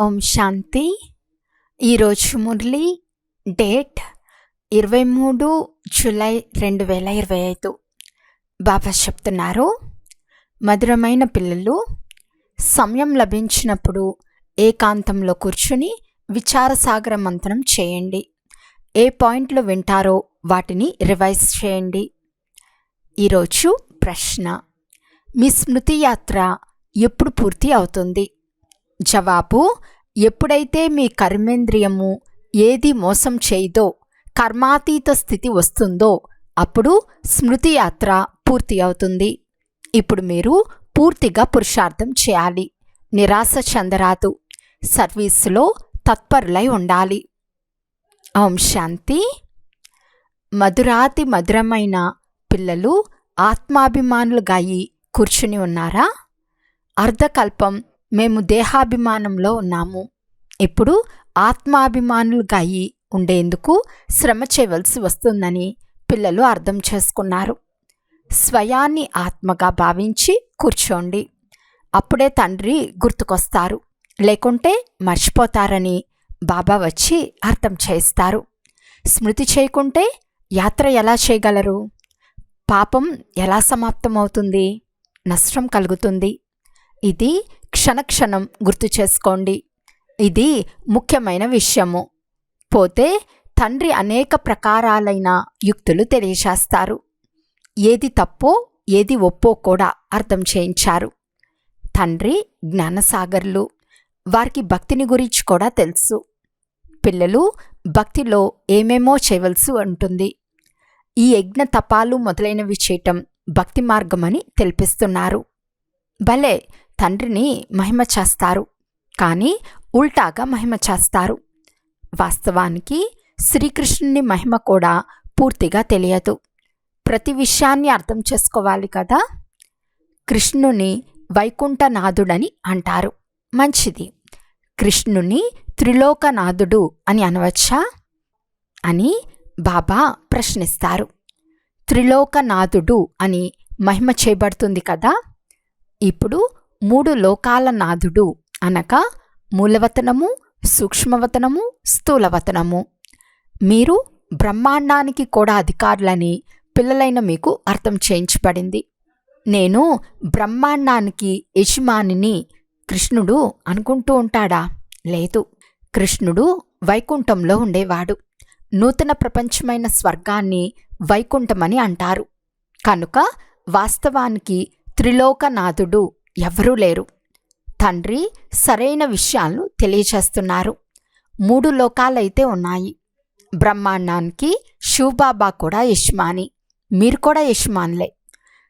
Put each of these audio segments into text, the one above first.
ఓం శాంతి. ఈరోజు మురళి డేట్ ఇరవై మూడు జూలై రెండు వేల ఇరవై ఐదు. బాబా చెప్తున్నారు మధురమైన పిల్లలు సమయం లభించినప్పుడు ఏకాంతంలో కూర్చుని విచారసాగర మంతనం చేయండి. ఏ పాయింట్లు వింటారో వాటిని రివైజ్ చేయండి. ఈరోజు ప్రశ్న మీ స్మృతి యాత్ర ఎప్పుడు పూర్తి అవుతుంది? జవాబు ఎప్పుడైతే మీ కర్మేంద్రియము ఏది మోసం చేయదో కర్మాతీత స్థితి వస్తుందో అప్పుడు స్మృతి యాత్ర పూర్తి అవుతుంది. ఇప్పుడు మీరు పూర్తిగా పురుషార్థం చేయాలి. నిరాశ చెందరాదు. సర్వీసులో తత్పరులై ఉండాలి. ఓం శాంతి. మధురాతి మధురమైన పిల్లలు ఆత్మాభిమానులుగా అయి కూర్చుని ఉన్నారా? అర్ధకల్పం మేము దేహాభిమానంలో ఉన్నాము. ఇప్పుడు ఆత్మాభిమానులుగా అయి ఉండేందుకు శ్రమ చేయవలసి వస్తుందని పిల్లలు అర్థం చేసుకున్నారు. స్వయాన్ని ఆత్మగా భావించి కూర్చోండి. అప్పుడే తండ్రి గుర్తుకొస్తారు. లేకుంటే మర్చిపోతారని బాబా వచ్చి అర్థం చేస్తారు స్మృతి చేయకుంటే యాత్ర ఎలా చేయగలరు? పాపం ఎలా సమాప్తమవుతుంది? నష్టం కలుగుతుంది. ఇది క్షణక్షణం గుర్తు చేసుకోండి. ఇది ముఖ్యమైన విషయము. పోతే తండ్రి అనేక ప్రకారాలైన యుక్తులు తెలియచేస్తారు ఏది తప్పో ఏది ఒప్పో కూడా అర్థం చేయించారు. తండ్రి జ్ఞానసాగర్లు. వారికి భక్తిని గురించి కూడా తెలుసు. పిల్లలు భక్తిలో ఏమేమో చేయవలసి ఉంటుంది. ఈ యజ్ఞ తపాలు మొదలైనవి చేయటం భక్తి మార్గమని తెలిపిస్తున్నారు. భలే! తండ్రిని మహిమ చేస్తారు. కానీ ఉల్టాగా మహిమ చేస్తారు. వాస్తవానికి శ్రీకృష్ణుని మహిమ కూడా పూర్తిగా తెలియదు. ప్రతి విషయాన్ని అర్థం చేసుకోవాలి కదా? కృష్ణుని వైకుంఠనాథుడని అంటారు. మంచిది. కృష్ణుని త్రిలోకనాథుడు అని అనవచ్చా? అని బాబా ప్రశ్నిస్తారు. త్రిలోకనాథుడు అని మహిమ చేయబడుతుంది కదా? ఇప్పుడు మూడు లోకాల నాథుడు అనగా మూలవతనము సూక్ష్మవతనము స్థూలవతనము. మీరు బ్రహ్మాండానికి కూడా అధికారులని పిల్లలైన మీకు అర్థం చేయించబడింది. నేను బ్రహ్మాండానికి యజమానిని కృష్ణుడు అనుకుంటూ ఉంటాడా? లేదు. కృష్ణుడు వైకుంఠంలో ఉండేవాడు. నూతన ప్రపంచమైన స్వర్గాన్ని వైకుంఠమని అంటారు. కనుక వాస్తవానికి త్రిలోకనాథుడు ఎవరూ లేరు. తండ్రి సరైన విషయాలను తెలియచేస్తున్నారు మూడు లోకాలైతే ఉన్నాయి. బ్రహ్మాండానికి శివబాబా కూడా యష్మాని మీరు కూడా యష్మాన్లే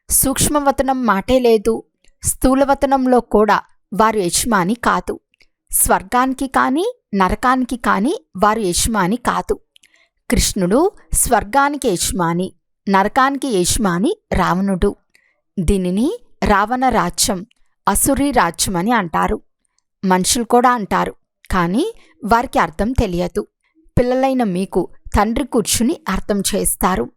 సూక్ష్మవతనం మాటే లేదు. స్థూలవతనంలో కూడా వారు యజమాని కాదు. స్వర్గానికి కానీ నరకానికి కానీ వారు యజమాని కాదు. కృష్ణుడు స్వర్గానికి యజమాని నరకానికి యజమాని రావణుడు. దీనిని రావణ రాజ్యం అసురి రాజ్యం అని అంటారు. మనుషులు కూడా అంటారు. కానీ వారికి అర్థం తెలియదు. పిల్లలైన మీకు తండ్రి కూర్చుని అర్థం చేస్తారు.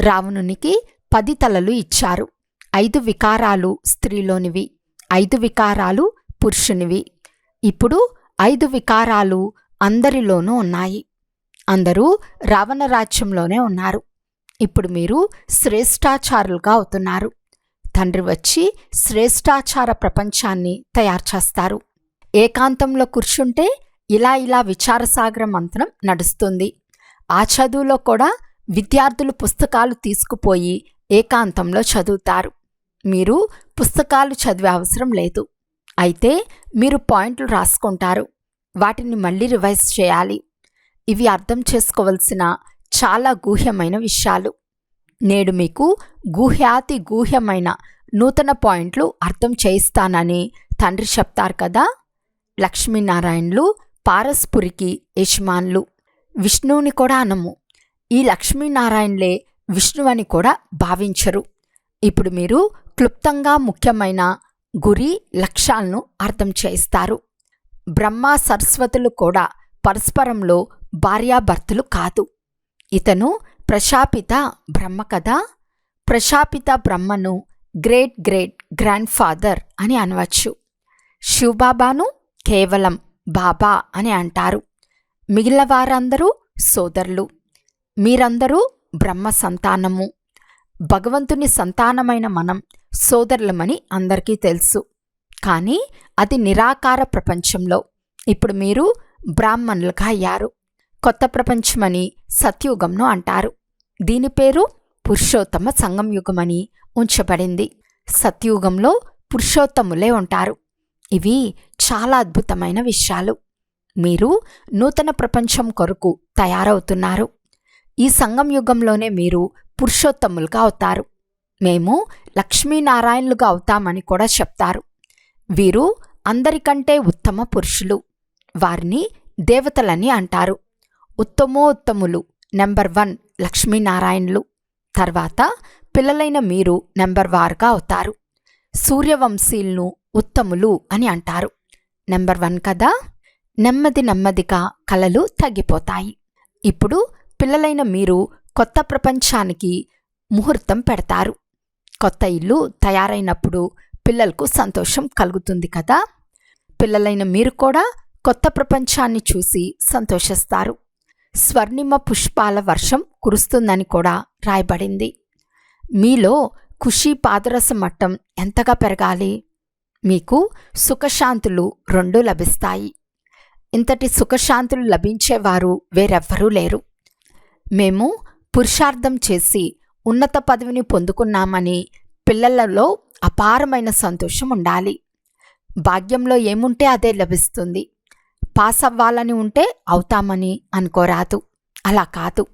రావణునికి పది తలలు ఇచ్చారు. ఐదు వికారాలు స్త్రీలోనివి ఐదు వికారాలు పురుషునివి. ఇప్పుడు ఐదు వికారాలు అందరిలోనూ ఉన్నాయి. అందరూ రావణ రాజ్యంలోనే ఉన్నారు. ఇప్పుడు మీరు శ్రేష్టాచారులుగా అవుతున్నారు. తండ్రి వచ్చి శ్రేష్టాచార ప్రపంచాన్ని తయారు చేస్తారు. ఏకాంతంలో కూర్చుంటే ఇలా ఇలా విచారసాగర మంత్రం నడుస్తుంది. ఆ చదువులో కూడా విద్యార్థులు పుస్తకాలు తీసుకుపోయి ఏకాంతంలో చదువుతారు. మీరు పుస్తకాలు చదివే అవసరం లేదు. అయితే మీరు పాయింట్లు రాసుకుంటారు. వాటిని మళ్ళీ రివైజ్ చేయాలి. ఇవి అర్థం చేసుకోవలసిన చాలా గూహ్యమైన విషయాలు. నేడు మీకు గూహ్యాతి గూహ్యమైన నూతన పాయింట్లు అర్థం చేయిస్తానని తండ్రి చెప్తారు కదా. లక్ష్మీనారాయణలు పారస్పురికి యజమానులు విష్ణువుని కూడా అనము. ఈ లక్ష్మీనారాయణలే విష్ణువని కూడా భావించరు. ఇప్పుడు మీరు క్లుప్తంగా ముఖ్యమైన గురి లక్ష్యాలను అర్థం చేయిస్తారు. బ్రహ్మ సరస్వతులు కూడా పరస్పరంలో భార్యాభర్తలు కాదు. ఇతను ప్రశాపిత బ్రహ్మ కదా ప్రశాపిత బ్రహ్మను గ్రేట్ గ్రేట్ గ్రాండ్ ఫాదర్ అని అనవచ్చు. శివబాబాను కేవలం బాబా అని అంటారు. మిగిలిన వారందరూ సోదరులు. మీరందరూ బ్రహ్మ సంతానము. భగవంతుని సంతానమైన మనం సోదరులమని అందరికీ తెలుసు. కానీ అది నిరాకార ప్రపంచంలో ఇప్పుడు మీరు బ్రాహ్మణులుగా అయ్యారు. కొత్త ప్రపంచమని సత్యుగంను అంటారు. దీని పేరు పురుషోత్తమ సంగం యుగమని ఉంచబడింది. సత్యుగంలో పురుషోత్తములే ఉంటారు. ఇవి చాలా అద్భుతమైన విషయాలు. మీరు నూతన ప్రపంచం కొరకు తయారవుతున్నారు. ఈ సంగం యుగంలోనే మీరు పురుషోత్తములుగా అవుతారు. మేము లక్ష్మీనారాయణులుగా అవుతామని కూడా చెప్తారు. వీరు అందరికంటే ఉత్తమ పురుషులు. వారిని దేవతలని అంటారు. ఉత్తమోత్తములు నెంబర్ వన్ లక్ష్మీనారాయణలు. తర్వాత పిల్లలైన మీరు నెంబర్ వారుగా అవుతారు. సూర్యవంశీలను ఉత్తములు అని అంటారు. నెంబర్ వన్ కదా? నెమ్మది నెమ్మదిగా కలలు తగ్గిపోతాయి. ఇప్పుడు పిల్లలైన మీరు కొత్త ప్రపంచానికి ముహూర్తం పెడతారు. కొత్త ఇల్లు తయారైనప్పుడు పిల్లలకు సంతోషం కలుగుతుంది కదా? పిల్లలైన మీరు కూడా కొత్త ప్రపంచాన్ని చూసి సంతోషిస్తారు. స్వర్ణిమ పుష్పాల వర్షం కురుస్తుందని కూడా రాయబడింది. మీలో ఖుషీ పాదరస మట్టం ఎంతగా పెరగాలి? మీకు సుఖశాంతులు రెండూ లభిస్తాయి. ఇంతటి సుఖశాంతులు లభించేవారు వేరెవ్వరూ లేరు. మేము పురుషార్థం చేసి ఉన్నత పదవిని పొందుకున్నామని పిల్లలలో అపారమైన సంతోషం ఉండాలి. భాగ్యంలో ఏముంటే అదే లభిస్తుంది. పాస్ అవ్వాలని ఉంటే అవుతామని అనుకోరాదు. అలా కాదు.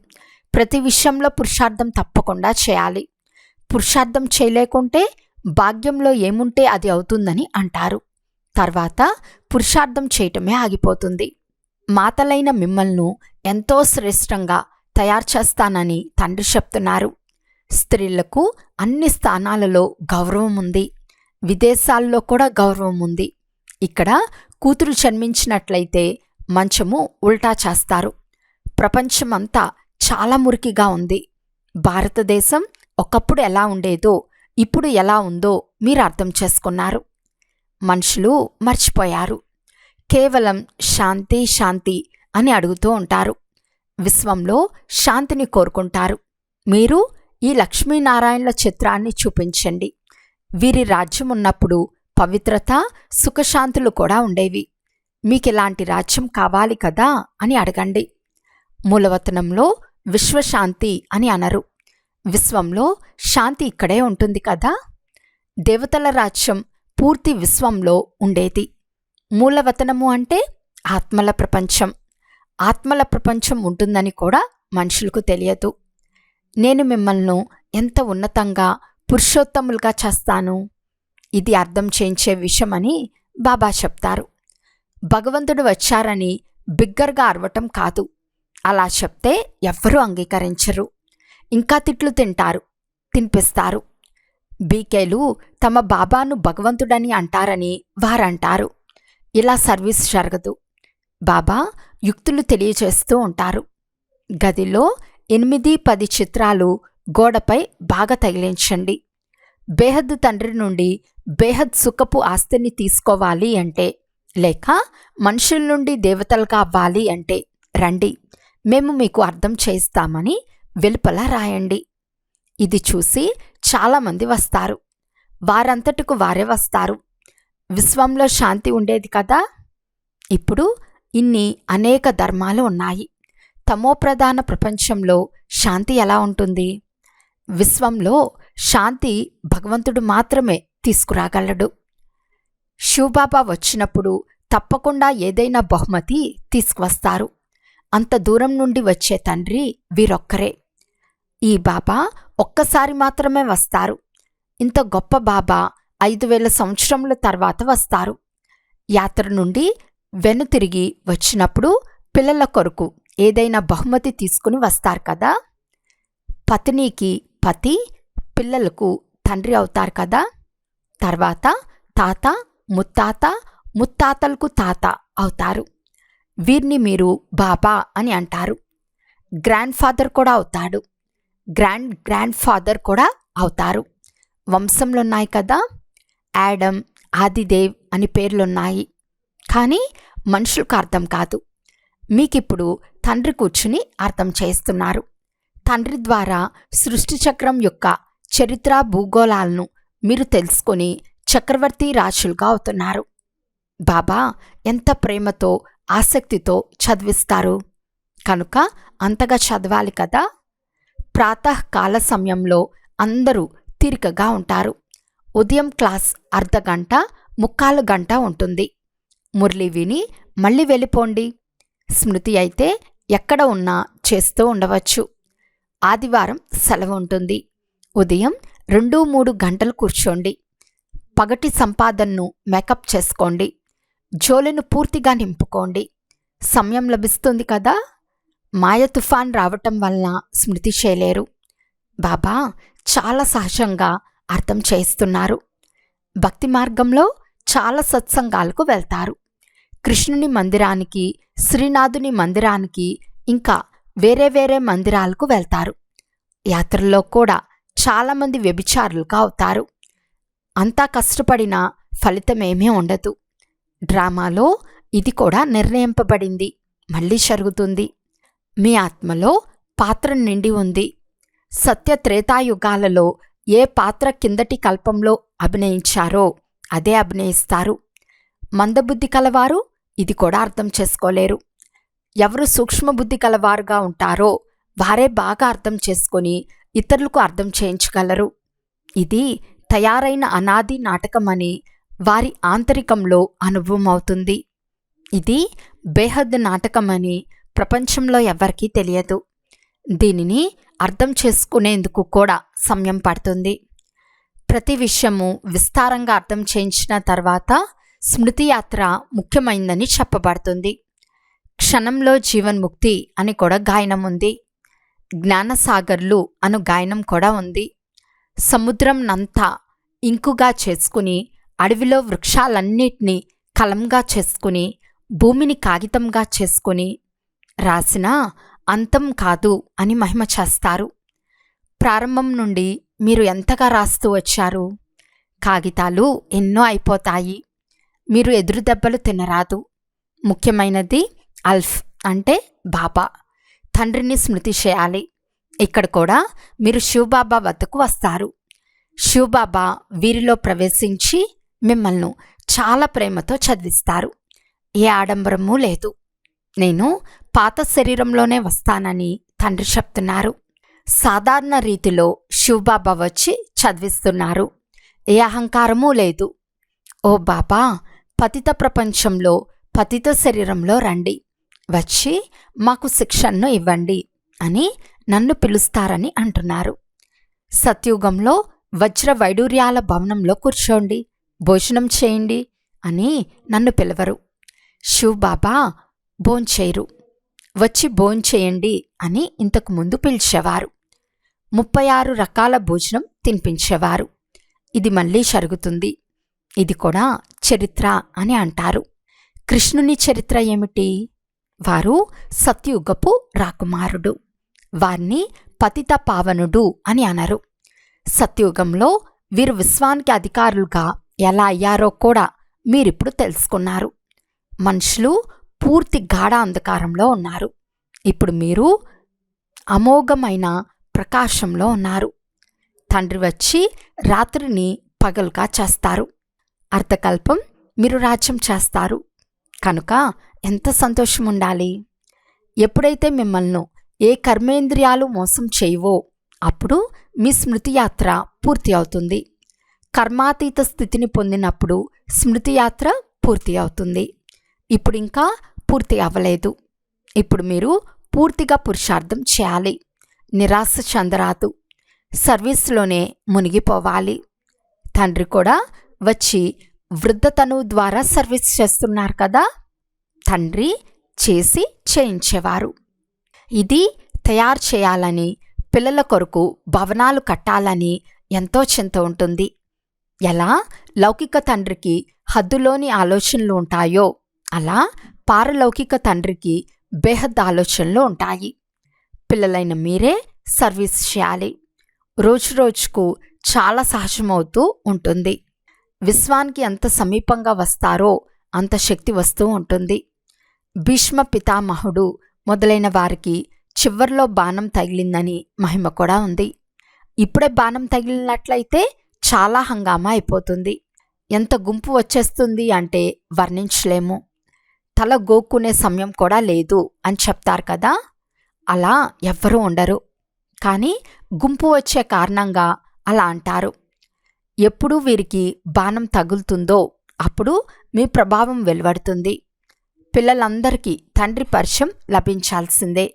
ప్రతి విషయంలో పురుషార్థం తప్పకుండా చేయాలి. పురుషార్థం చేయలేకుంటే భాగ్యంలో ఏముంటే అది అవుతుందని అంటారు. తర్వాత పురుషార్థం చేయటమే ఆగిపోతుంది. మాతలైన మిమ్మల్ని ఎంతో శ్రేష్టంగా తయారు చేస్తానని తండ్రి చెప్తున్నారు. స్త్రీలకు అన్ని స్థానాలలో గౌరవం ఉంది. విదేశాల్లో కూడా గౌరవం ఉంది. ఇక్కడ కూతురు జన్మించినట్లయితే మంచము ఉల్టా చేస్తారు. ప్రపంచమంతా చాలా మురికిగా ఉంది. భారతదేశం ఒకప్పుడు ఎలా ఉండేదో ఇప్పుడు ఎలా ఉందో మీరు అర్థం చేసుకున్నారు. మనుషులు మర్చిపోయారు. కేవలం శాంతి శాంతి అని అడుగుతూ ఉంటారు. విశ్వంలో శాంతిని కోరుకుంటారు. మీరు ఈ లక్ష్మీనారాయణల చిత్రాన్ని చూపించండి. వీరి రాజ్యం ఉన్నప్పుడు పవిత్రత సుఖశాంతులు కూడా ఉండేవి. మీకు ఇలాంటి రాజ్యం కావాలి కదా అని అడగండి. మూలవతనంలో విశ్వశాంతి అని అనరు. విశ్వంలో శాంతి ఇక్కడే ఉంటుంది కదా? దేవతల రాజ్యం పూర్తి విశ్వంలో ఉండేది. మూలవతనము అంటే ఆత్మల ప్రపంచం. ఆత్మల ప్రపంచం ఉంటుందని కూడా మనుషులకు తెలియదు. నేను మిమ్మల్ని ఎంత ఉన్నతంగా పురుషోత్తములుగా చేస్తాను? ఇది అర్థం చేయించే విషయమని బాబా చెప్తారు. భగవంతుడు వచ్చారని బిగ్గరగా అరవటం కాదు. అలా చెప్తే ఎవ్వరూ అంగీకరించరు. ఇంకా తిట్లు తింటారు తినిపిస్తారు. బీకేలు తమ బాబాను భగవంతుడని అంటారని వారంటారు. ఇలా సర్వీస్ జరగదు. బాబా యుక్తులు తెలియజేస్తూ ఉంటారు. గదిలో ఎనిమిది పది చిత్రాలు గోడపై బాగా తగిలించండి. బేహద్దు తండ్రి నుండి బేహద్ సుఖపు ఆస్తిని తీసుకోవాలి అంటే లేక మనుషుల నుండి దేవతలుగా అవ్వాలి అంటే రండి మేము మీకు అర్థం చేస్తామని వెలుపల రాయండి. ఇది చూసి చాలామంది వస్తారు. వారంతటకు వారే వస్తారు. విశ్వంలో శాంతి ఉండేది కదా? ఇప్పుడు ఇన్ని అనేక ధర్మాలు ఉన్నాయి. తమోప్రధాన ప్రపంచంలో శాంతి ఎలా ఉంటుంది? విశ్వంలో శాంతి భగవంతుడు మాత్రమే తీసుకురాగలడు. శివబాబా వచ్చినప్పుడు తప్పకుండా ఏదైనా బహుమతి తీసుకువస్తారు. అంత దూరం నుండి వచ్చే తండ్రి వీరొక్కరే. ఈ బాబా ఒక్కసారి మాత్రమే వస్తారు. ఇంత గొప్ప బాబా ఐదు వేల సంవత్సరముల తర్వాత వస్తారు. యాత్ర నుండి వెనుతిరిగి వచ్చినప్పుడు పిల్లల కొరకు ఏదైనా బహుమతి తీసుకుని వస్తారు కదా? పత్నికి పతి పిల్లలకు తండ్రి అవుతారు కదా? తర్వాత తాత ముత్తాత ముత్తాతలకు తాత అవుతారు. వీరిని మీరు బాబా అని అంటారు. గ్రాండ్ ఫాదర్ కూడా అవుతాడు. గ్రాండ్ గ్రాండ్ ఫాదర్ కూడా అవుతారు. వంశంలో ఉన్నాయి కదా? యాడమ్ ఆదిదేవ్ అని పేర్లున్నాయి. కానీ మనుషులకు అర్థం కాదు. మీకిప్పుడు తండ్రి కూర్చుని అర్థం చేస్తున్నారు. తండ్రి ద్వారా సృష్టి చక్రం యొక్క చరిత్ర భూగోళాలను మీరు తెలుసుకొని చక్రవర్తి రాజులుగా అవుతున్నారు. బాబా ఎంత ప్రేమతో ఆసక్తితో చదివిస్తారు. కనుక అంతగా చదవాలి కదా? ప్రాతకాల సమయంలో అందరూ తీరికగా ఉంటారు. ఉదయం క్లాస్ అర్ధ గంట ముక్కాలు గంట ఉంటుంది. మురళి విని మళ్ళీ వెళ్ళిపోండి. స్మృతి అయితే ఎక్కడ ఉన్నా చేస్తూ ఉండవచ్చు. ఆదివారం సెలవు ఉంటుంది. ఉదయం రెండు మూడు గంటలు కూర్చోండి. పగటి సంపాదనను మేకప్ చేసుకోండి. జోలెను పూర్తిగా నింపుకోండి. సమయం లభిస్తుంది కదా? మాయ తుఫాన్ రావటం వలన స్మృతి చేయలేరు బాబా చాలా సహజంగా అర్థం చేస్తున్నారు భక్తి మార్గంలో చాలా సత్సంగాలకు వెళ్తారు. కృష్ణుని మందిరానికి శ్రీనాథుని మందిరానికి ఇంకా వేరే వేరే మందిరాలకు వెళ్తారు. యాత్రల్లో కూడా చాలామంది వ్యభిచారులుగా అవుతారు అంతా కష్టపడినా ఫలితమేమీ ఉండదు. డ్రామాలో ఇది కూడా నిర్ణయింపబడింది. మళ్ళీ జరుగుతుంది. మీ ఆత్మలో పాత్ర నిండి ఉంది. సత్య త్రేతాయుగాలలో ఏ పాత్ర కిందటి కల్పంలో అభినయించారో అదే అభినయిస్తారు. మందబుద్ధి కలవారు ఇది కూడా అర్థం చేసుకోలేరు. ఎవరు సూక్ష్మబుద్ధి కలవారుగా ఉంటారో వారే బాగా అర్థం చేసుకొని ఇతరులకు అర్థం చేయించగలరు. ఇది తయారైన అనాది నాటకమని వారి ఆంతరికంలో అనుభవం అవుతుంది ఇది బేహద్ నాటకమని ప్రపంచంలో ఎవరికీ తెలియదు. దీనిని అర్థం చేసుకునేందుకు కూడా సమయం పడుతుంది. ప్రతి విషయము విస్తారంగా అర్థం చేయించిన తర్వాత స్మృతి యాత్ర ముఖ్యమైందని చెప్పబడుతుంది. క్షణంలో జీవన్ముక్తి అని కూడా గాయనం ఉంది జ్ఞానసాగర్లు అను గాయనం కూడా ఉంది. సముద్రం నంతా ఇంకుగా చేసుకుని అడవిలో వృక్షాలన్నిటినీ కలంగా చేసుకుని భూమిని కాగితంగా చేసుకుని రాసినా అంతం కాదు అని మహిమ చేస్తారు. ప్రారంభం నుండి మీరు ఎంతగా రాస్తూ వచ్చారు? కాగితాలు ఎన్నో అయిపోతాయి. మీరు ఎదురు దెబ్బలు తినరాదు. ముఖ్యమైనది అల్ఫ్ అంటే బాబా. తండ్రిని స్మృతి చేయాలి. ఇక్కడ కూడా మీరు శివబాబా వద్దకు వస్తారు. శివబాబా వీరిలో ప్రవేశించి మిమ్మల్ని చాలా ప్రేమతో చదివిస్తారు. ఏ ఆడంబరము లేదు. నేను పాత శరీరంలోనే వస్తానని తండ్రి చెప్తున్నారు. సాధారణ రీతిలో శివబాబా వచ్చి చదివిస్తున్నారు. ఏ అహంకారమూ లేదు. ఓ బాబా పతిత ప్రపంచంలో పతిత శరీరంలో రండి. వచ్చి మాకు శిక్షణను ఇవ్వండి అని నన్ను పిలుస్తారని అంటున్నారు. సత్యుగంలో వజ్ర వైడూర్యాల భవనంలో కూర్చోండి భోజనం చేయండి అని నన్ను పిలవరు. శివ్ బాబా భోంచేయరు వచ్చి భోంచేయండి అని ఇంతకు ముందు పిలిచేవారు. ముప్పై ఆరు రకాల భోజనం తినిపించేవారు. ఇది మళ్ళీ జరుగుతుంది. ఇది కూడా చరిత్ర అని అంటారు. కృష్ణుని చరిత్ర ఏమిటి? వారు సత్యుగపు రాకుమారుడు. వారిని పతిత పావనుడు అని అనరు. సత్యుగంలో వీరు విశ్వానికి అధికారులుగా ఎలా అయ్యారో కూడా మీరిప్పుడు తెలుసుకున్నారు. మనుషులు పూర్తి గాఢ అంధకారంలో ఉన్నారు. ఇప్పుడు మీరు అమోఘమైన ప్రకాశంలో ఉన్నారు. తండ్రి వచ్చి రాత్రిని పగలుగా చేస్తారు. అర్ధకల్పం మీరు రాజ్యం చేస్తారు. కనుక ఎంత సంతోషం ఉండాలి ఎప్పుడైతే మిమ్మల్ని ఏ కర్మేంద్రియాలు మోసం చేయవో అప్పుడు మీ స్మృతి యాత్ర పూర్తి అవుతుంది. కర్మాతీత స్థితిని పొందినప్పుడు స్మృతి యాత్ర పూర్తి అవుతుంది. ఇప్పుడు ఇంకా పూర్తి అవ్వలేదు. ఇప్పుడు మీరు పూర్తిగా పురుషార్థం చేయాలి. నిరాశ చెందరాదు. సర్వీస్లోనే మునిగిపోవాలి. తండ్రి కూడా వచ్చి వృద్ధతను ద్వారా సర్వీస్ చేస్తున్నారు కదా? తండ్రి చేసి చేయించేవారు. ఇది తయారు చేయాలని పిల్లల కొరకు భవనాలు కట్టాలని ఎంతో చింత ఉంటుంది. ఎలా లౌకిక తండ్రికి హద్దులోని ఆలోచనలు ఉంటాయో అలా పారలౌకిక తండ్రికి బేహద్ ఆలోచనలు ఉంటాయి. పిల్లలైన మీరే సర్వీస్ చేయాలి. రోజు రోజుకు చాలా సహజమవుతూ ఉంటుంది. విశ్వానికి ఎంత సమీపంగా వస్తారో అంత శక్తి వస్తూ ఉంటుంది. భీష్మ పితామహుడు మొదలైన వారికి చివర్లో బాణం తగిలిందని మహిమ కూడా ఉంది. ఇప్పుడే బాణం తగిలినట్లయితే చాలా హంగామా అయిపోతుంది. ఎంత గుంపు వచ్చేస్తుంది అంటే వర్ణించలేము. తల గోక్కునే సమయం కూడా లేదు అని చెప్తారు కదా. అలా ఎవ్వరూ ఉండరు. కానీ గుంపు వచ్చే కారణంగా అలా అంటారు. ఎప్పుడు వీరికి బాణం తగులుతుందో అప్పుడు మీ ప్రభావం వెలువడుతుంది. పిల్లలందరికీ తండ్రి పరిచయం లభించాల్సిందే.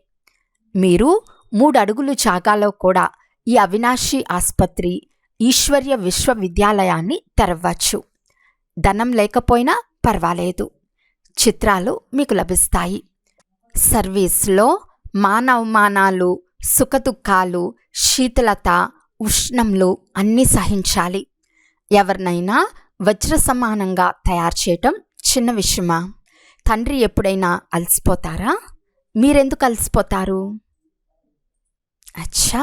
మీరు మూడు అడుగులు జాగాలో కూడా ఈ అవినాశి ఆసుపత్రి ఈశ్వర్య విశ్వవిద్యాలయాన్ని తెరవచ్చు. ధనం లేకపోయినా పర్వాలేదు. చిత్రాలు మీకు లభిస్తాయి. సర్వీస్లో మానవమానాలు సుఖదుఖాలు శీతలత ఉష్ణంలు అన్నీ సహించాలి. ఎవరినైనా వజ్ర సమానంగా తయారు చేయటం చిన్న విషయమా? తండ్రి ఎప్పుడైనా అలసిపోతారా? మీరెందుకు అలసిపోతారు? అచ్చా!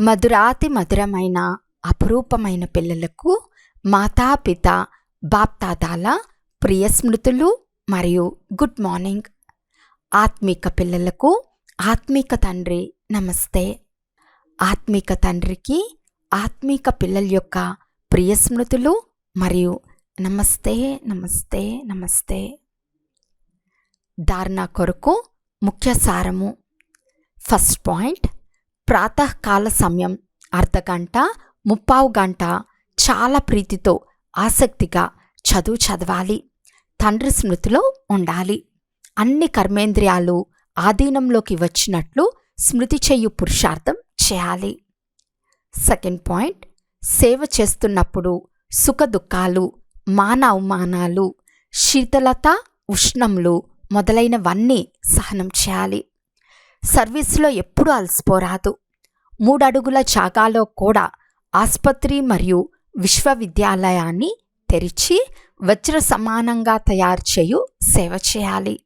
మధురాతి మధురమైన అపురూపమైన పిల్లలకు మాతాపిత బాప్తాదాల ప్రియ స్మృతులు మరియు గుడ్ మార్నింగ్. ఆత్మిక పిల్లలకు ఆత్మిక తండ్రి నమస్తే. ఆత్మిక తండ్రికి ఆత్మిక పిల్లల యొక్క ప్రియ స్మృతులు మరియు నమస్తే నమస్తే నమస్తే. ధారణ కొరకు ముఖ్య సారము. ఫస్ట్ పాయింట్ ప్రాతకాల సమయం అర్ధగంట ముప్పావు గంట. చాలా ప్రీతితో ఆసక్తిగా చదువు చదవాలి. తండ్రి స్మృతిలో ఉండాలి. అన్ని కర్మేంద్రియాలు ఆధీనంలోకి వచ్చినట్లు స్మృతి చెయ్యు పురుషార్థం చేయాలి. సెకండ్ పాయింట్ సేవ చేస్తున్నప్పుడు సుఖ దుఃఖాలు మాన అవమానాలు శీతలత ఉష్ణంలు మొదలైనవన్నీ సహనం చేయాలి. సర్వీస్లో ఎప్పుడూ అలసిపోరాదు. మూడడుగుల జాగాలో కూడా ఆసుపత్రి మరియు విశ్వవిద్యాలయాన్ని తెరిచి వజ్ర సమానంగా తయారు చేయు సేవ చేయాలి.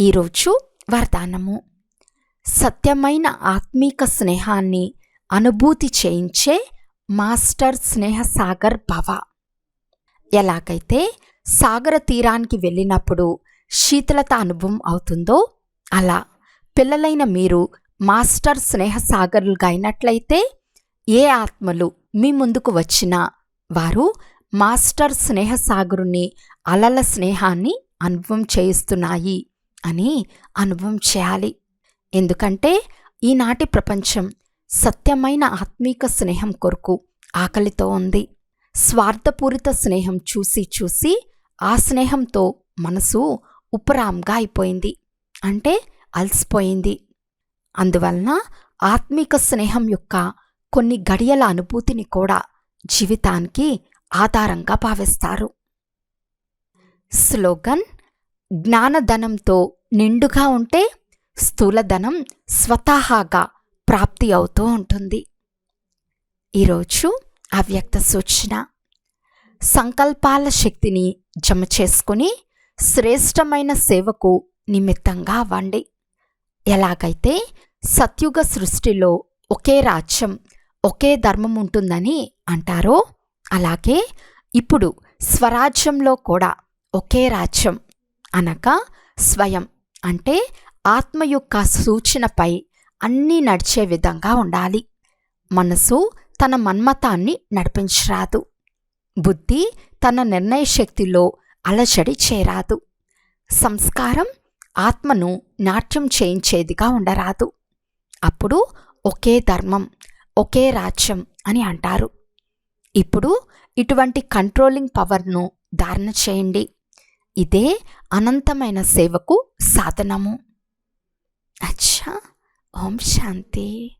ఈరోజు వరదానము. సత్యమైన ఆత్మీక స్నేహాన్ని అనుభూతి చేయించే మాస్టర్ స్నేహ సాగర్ భవ. ఎలాగైతే సాగర తీరానికి వెళ్ళినప్పుడు శీతలత అనుభవం అవుతుందో అలా పిల్లలైన మీరు మాస్టర్ స్నేహ సాగరులుగా అయినట్లయితే ఏ ఆత్మలు మీ ముందుకు వచ్చినా వారు మాస్టర్ స్నేహ సాగరుని అలల స్నేహాన్ని అనుభవం చేయిస్తున్నాయి అని అనుభవం చేయాలి. ఎందుకంటే ఈనాటి ప్రపంచం సత్యమైన ఆత్మీక స్నేహం కొరకు ఆకలితో ఉంది. స్వార్థపూరిత స్నేహం చూసి చూసి ఆ స్నేహంతో మనసు ఉపరాంగా అయిపోయింది. అంటే అలసిపోయింది. అందువలన ఆత్మిక స్నేహం యొక్క కొన్ని గడియల అనుభూతిని కూడా జీవితానికి ఆధారంగా భావిస్తారు. స్లోగన్ జ్ఞానధనంతో నిండుగా ఉంటే స్థూలధనం స్వతహాగా ప్రాప్తి అవుతూ ఉంటుంది. ఈరోజు అవ్యక్త సూచన సంకల్పాల శక్తిని జమ చేసుకుని శ్రేష్టమైన సేవకు నిమిత్తంగా అవ్వండి ఎలాగైతే సత్యుగ సృష్టిలో ఒకే రాజ్యం ఒకే ధర్మం ఉంటుందని అంటారో అలాగే ఇప్పుడు స్వరాజ్యంలో కూడా ఒకే రాజ్యం అనగా స్వయం అంటే ఆత్మ యొక్క సూచనపై అన్నీ నడిచే విధంగా ఉండాలి. మనసు తన మన్మతాన్ని నడిపించరాదు. బుద్ధి తన నిర్ణయ శక్తిలో అలజడి చేరాదు. సంస్కారం ఆత్మను నాట్యం చేయించేదిగా ఉండరాదు. అప్పుడు ఒకే ధర్మం ఒకే రాజ్యం అని అంటారు. ఇప్పుడు ఇటువంటి కంట్రోలింగ్ పవర్ను ధారణ చేయండి. ఇదే అనంతమైన సేవకు సాధనము. అచ్చా! ఓం శాంతి.